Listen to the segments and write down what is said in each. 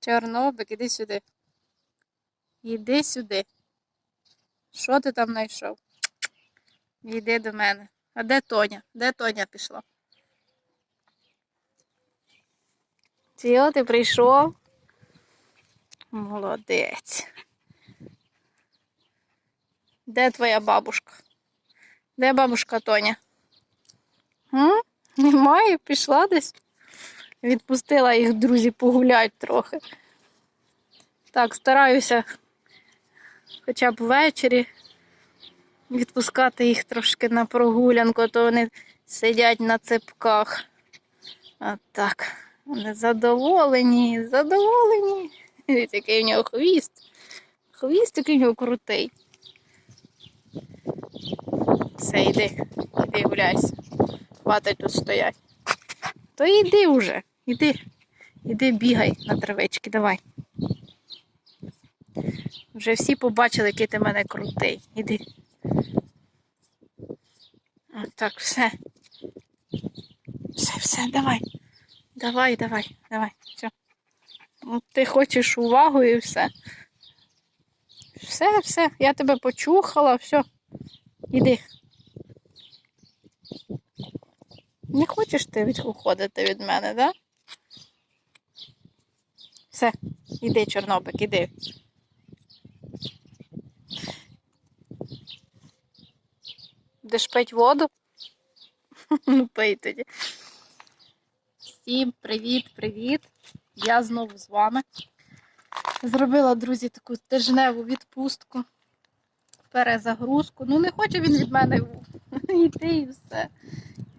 Чорнобик, іди сюди. Іди сюди. Що ти там знайшов? Іди до мене. А де Тоня? Де Тоня пішла? Тіло, ти прийшов? Молодець. Де твоя бабушка? Де бабушка Тоня? М? Немає, пішла десь. Відпустила їх, друзі, погулять трохи. Так, стараюся хоча б ввечері відпускати їх трошки на прогулянку, то вони сидять на цепках. От так. Вони задоволені, задоволені. Який в нього хвіст. Хвіст який в нього крутий. Все, йди, йди гуляйся. Хватить тут стоять. То йди вже, іди, іди бігай на травички, давай. Вже всі побачили, який ти мене крутий. Іди. От Так, все. Все, все, давай. Давай, давай, давай. Все. От ти хочеш увагу і все. Все, все, я тебе почухала, все. Іди. Не хочеш ти уходити від мене, да? Все, іди, Чорнобик, іди. Будеш пить воду? Ну, пий тоді. Всім привіт, привіт. Я знову з вами. Зробила, друзі, таку тижневу відпустку, перезагрузку. Ну, не хоче він від мене йти і все.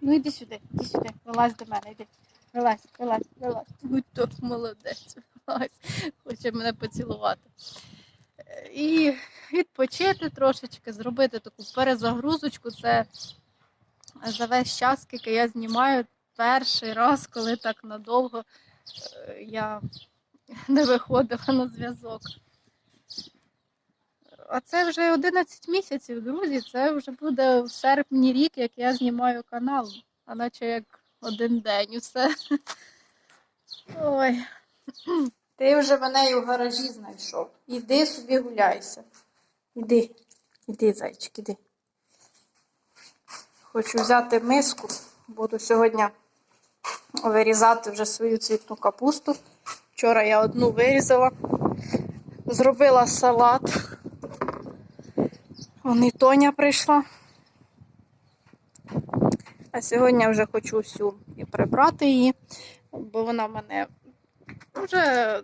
Ну, іди сюди, іди сюди, вилазь до мене, іди. Вилазь, вилазь, вилазь. Будь то молодець, вилазь. Хоче мене поцілувати. І відпочити трошечки, зробити таку перезагрузочку. Це за весь час, скільки я знімаю, перший раз, коли так надовго е, я не виходила на зв'язок. А це вже 11 місяців, друзі. Це вже буде в серпні рік, як я знімаю канал, а наче як один день усе. Ой. Ти вже мене і в гаражі знайшов. Іди собі гуляйся. Іди, іди, зайчик, іди. Хочу взяти миску, буду сьогодні вирізати вже свою цвітну капусту. Вчора я одну вирізала, зробила салат. Вон і Тоня прийшла. А сьогодні вже хочу всю і прибрати її, бо вона в мене вже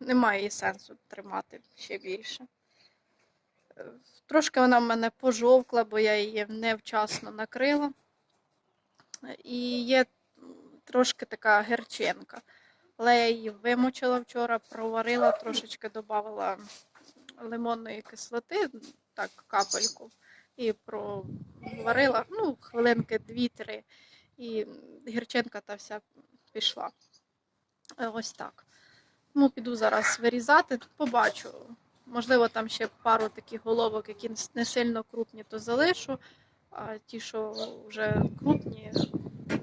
немає сенсу тримати ще більше. Трошки вона в мене пожовкла, бо я її невчасно накрила. І є трошки така герчинка. Але я її вимочила вчора, проварила, трошечки додавала лимонної кислоти, так, капельку, і проварила ну, хвилинки 2-3, і гірчинка та вся пішла. Е, Ось так. Ну, піду зараз вирізати, побачу. Можливо, там ще пару таких головок, які не сильно крупні, то залишу, а ті, що вже крупні,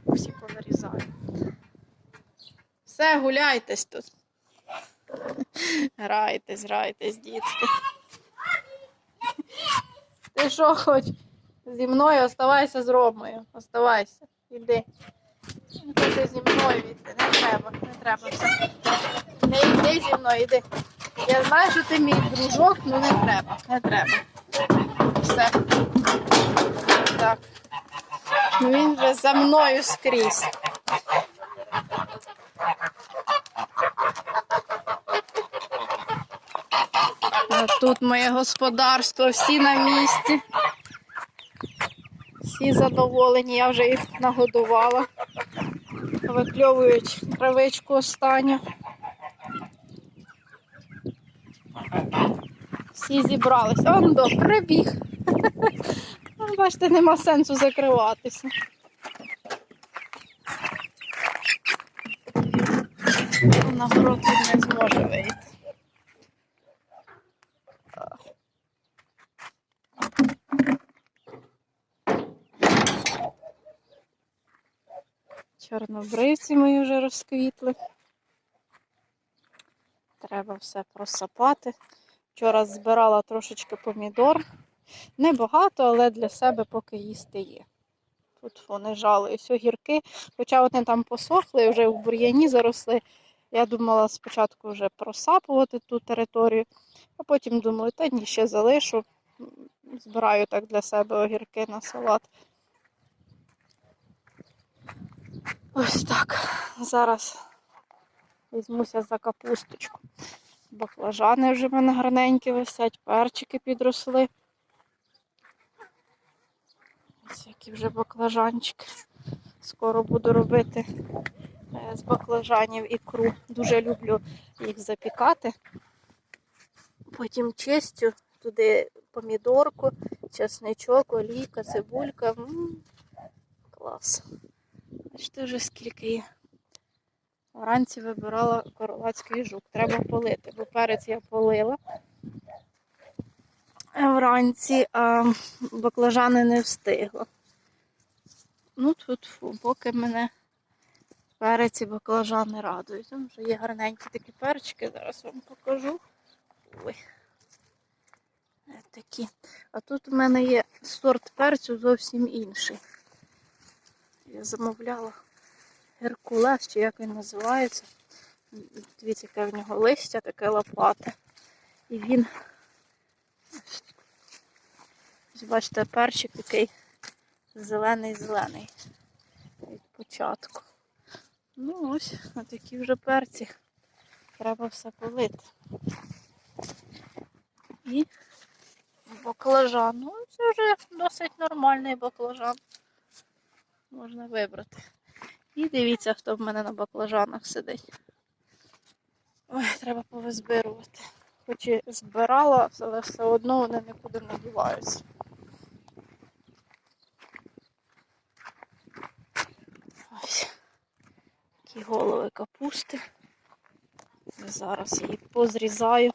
всі повирізаю. Все, гуляйтесь тут. Грайтесь, грайтесь, дітки. Ти що хоч? Зі мною оставайся з Ромою. Оставайся. Іди. Не Хоче зі мною йти. Не треба, не треба. Не йди зі мною, йди. Я знаю, що ти мій дружок, ну не треба. Не треба. Все. Так. Ну він вже за мною скрізь. А тут моє господарство, всі на місці. Всі задоволені, я вже їх нагодувала. Викльовують травичку останню. Всі зібрались. Он до прибіг. Ну, Бачите, нема сенсу закриватися. На город він не зможе вийти. Чорнобривці мої вже розквітли. Треба все просапати. Вчора збирала трошечки помідор. Небагато, але для себе поки їсти є. Тут вони жали. Ось огірки, хоча вони там посохли, вже в бур'яні заросли. Я думала спочатку вже просапувати ту територію, а потім думаю, та ні, ще залишу. Збираю так для себе огірки на салат. Ось так. Зараз візьмуся за капусточку. Баклажани вже в мене гарненькі висять, перчики підросли. Ось які вже баклажанчики. Скоро буду робити е, з баклажанів ікру. Дуже люблю їх запікати. Потім чистю туди помідорку, чесничок, олійка, цибулька. М, Клас. Бачите вже скільки є. Вранці вибирала королацький жук. Треба полити, бо перець я полила вранці, а баклажани не встигла. Ну, тут фу, поки мене перець і баклажани радують. Там вже є гарненькі такі перчики, зараз вам покажу. Ой. Е, Такі. А тут у мене є сорт перцю зовсім інший. Я замовляла Геркулес, чи як він називається. Дивіться, яке в нього листя, таке лопате. І він, ось бачите, перчик такий зелений-зелений від початку. Ну ось, на такі вже перці. Треба все полити. І баклажан. Ну, це вже досить нормальний баклажан. Можна вибрати. І дивіться, хто в мене на баклажанах сидить. Ой, треба повизбирувати. Хоч і збирала, але все одно вони нікуди не діваються. Ось такі голови капусти. Зараз її позрізаю.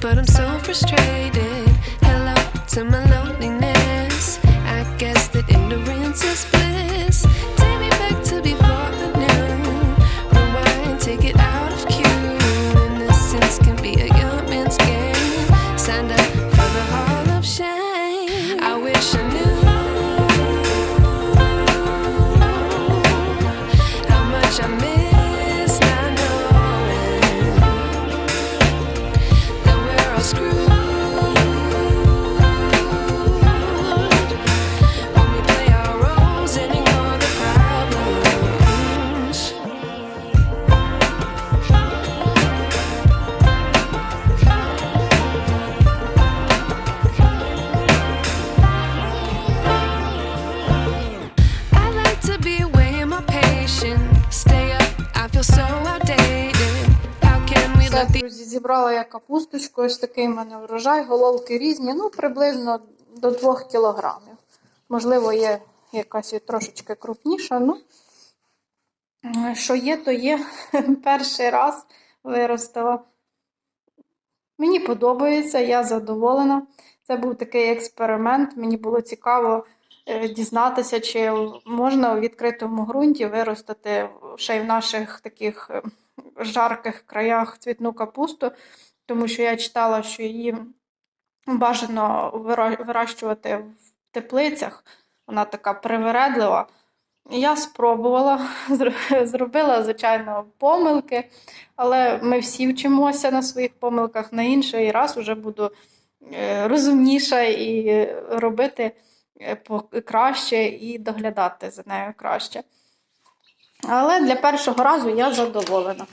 But I'm so frustrated. The друзі, зібрала я капусточку, ось такий в мене врожай, головки різні, ну приблизно до 2 кілограмів. Можливо, є якась трошечки крупніша. Ну, що є, то є. Перший раз виростила. Мені подобається, я задоволена. Це був такий експеримент. Мені було цікаво е, дізнатися, чи можна у відкритому ґрунті виростити ще й в наших таких е, жарких краях цвітну капусту, тому що я читала, що її бажано вирощувати в теплицях. Вона така привередлива. Я спробувала, зробила, звичайно, помилки, але ми всі вчимося на своїх помилках. На інший раз вже буду е, розумніша і робити е, краще і доглядати за нею краще. Але для першого разу я задоволена.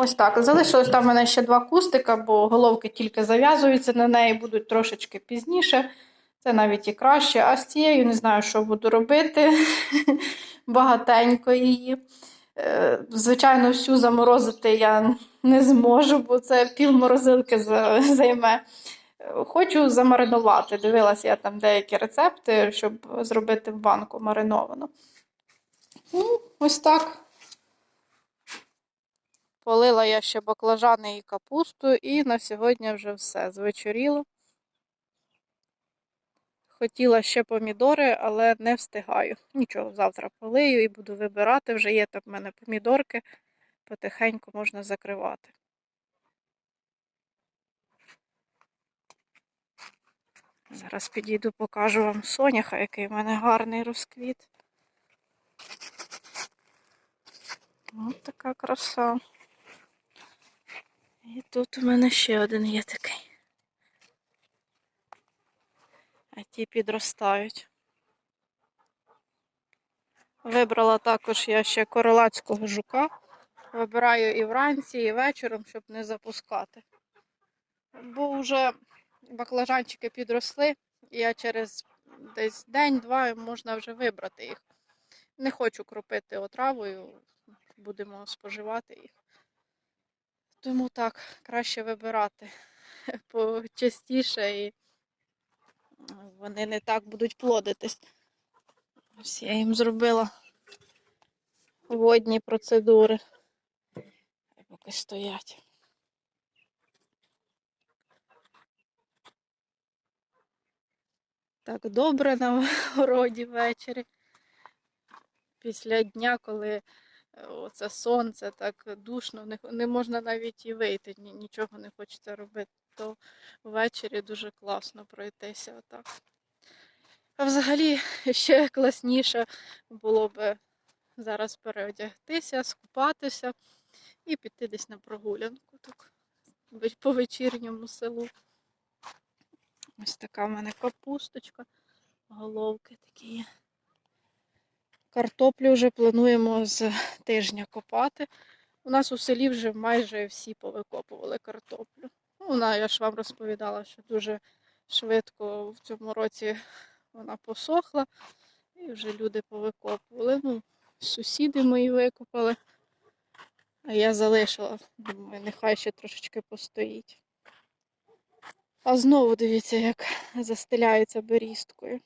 Ось так. Залишилось там в мене ще два кустика, бо головки тільки зав'язуються на неї, будуть трошечки пізніше. Це навіть і краще. А з цією не знаю, що буду робити. Багатенько її. Е, Звичайно, всю заморозити я не зможу, бо це пів морозилки займе. Хочу замаринувати. Дивилася я там деякі рецепти, щоб зробити в банку мариновану. Ну, ось так. Полила я ще баклажани і капусту, і на сьогодні вже все. Звечоріло. Хотіла ще помідори, але не встигаю. Нічого, завтра полию і буду вибирати. Вже є там в мене помідорки, потихеньку можна закривати. Зараз підійду, покажу вам соняха, який в мене гарний розквіт. Ось така краса. І тут у мене ще один є такий. А ті підростають. Вибрала також я ще королацького жука. Вибираю і вранці, і вечором, щоб не запускати. Бо вже баклажанчики підросли, і я через десь день-два можна вже вибрати їх. Не хочу кропити отравою, будемо споживати їх. Тому так, краще вибирати почастіше і вони не так будуть плодитись. Ось я їм зробила водні процедури. Хай Поки стоять. Так добре на городі ввечері. Після дня, коли оце сонце так душно, не, не можна навіть і вийти, ні- нічого не хочеться робити, то ввечері дуже класно пройтися отак. А взагалі ще класніше було б зараз переодягтися, скупатися і піти десь на прогулянку так, по вечірньому селу. Ось така в мене капусточка, головки такі є. Картоплю вже плануємо з тижня копати. У нас у селі вже майже всі повикопували картоплю. Ну, Вона, я ж вам розповідала, що дуже швидко в цьому році вона посохла, і вже люди повикопували. Ну, сусіди мої викопали, а я залишила. Думаю, нехай ще трошечки постоїть. А знову дивіться, як застеляється берісткою.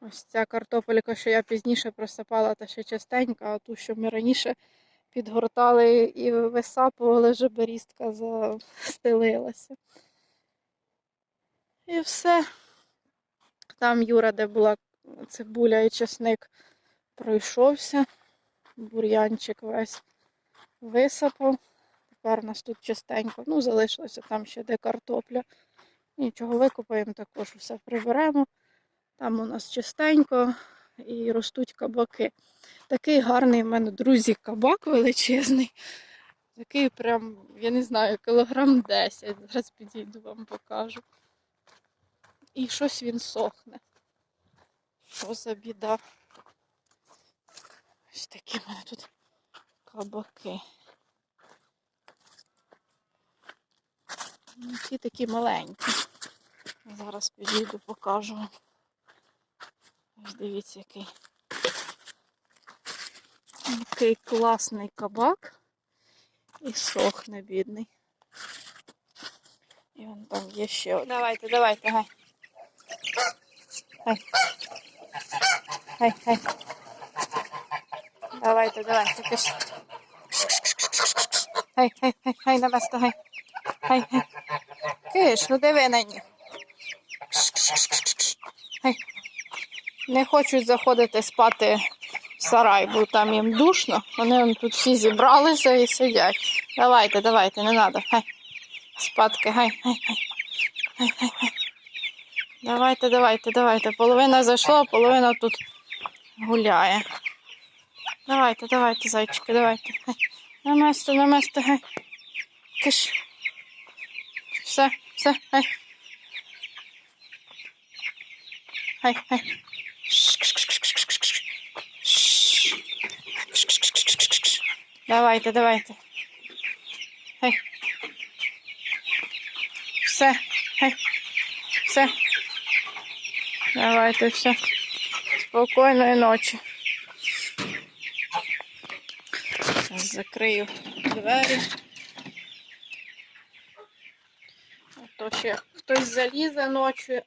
Ось ця картопелька, що я пізніше просипала, та ще частенька, а ту, що ми раніше підгортали і висапували, вже берістка застелилася. І все. Там Юра, де була цибуля і чесник, пройшовся. Бур'янчик весь висапав. Тепер у нас тут частенько. Ну, залишилося там ще де картопля. Нічого викопаємо, також все приберемо. Там у нас чистенько і ростуть кабаки. Такий гарний в мене, друзі, кабак величезний. Такий прям, я не знаю, кілограм 10. Зараз підійду вам покажу. І щось він сохне. Що за біда? Ось такі в мене тут кабаки. Ну, Ці такі маленькі. Зараз підійду, покажу вам. Ось дивіться, який. Який класний кабак. І сохне, бідний. І вон там є ще один. Давайте, давайте, гай. Гай. Гай, гай. Давайте, давайте, пиш. Гай, гай, гай, гай, на место, гай. Гай, гай. Киш, ну диви на них. Гай. Не хочуть заходити спати в сарай, бо там їм душно. Вони тут всі зібралися і сидять. Давайте, давайте, не треба. Хай. Спадки, гай, гай, гай. Гай, гай, гай. Давайте, давайте, давайте. Половина зайшла, половина тут гуляє. Давайте, давайте, зайчики, давайте. Гай. На место, на место, гай. Киш. Все, все, гай. Гай, гай. Давайте, давайте. Хай. Все. Хай. Все. Давайте, все. Спокійної ночі. Зараз закрию двері. А то ще хтось залізе ночі.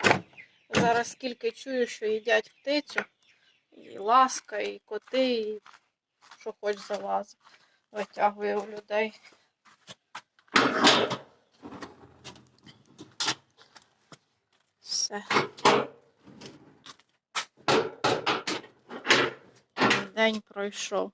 Зараз скільки чую, що їдять птицю. І ласка, і коти, і що хоч залазить. Витягує у людей. Все. День пройшов.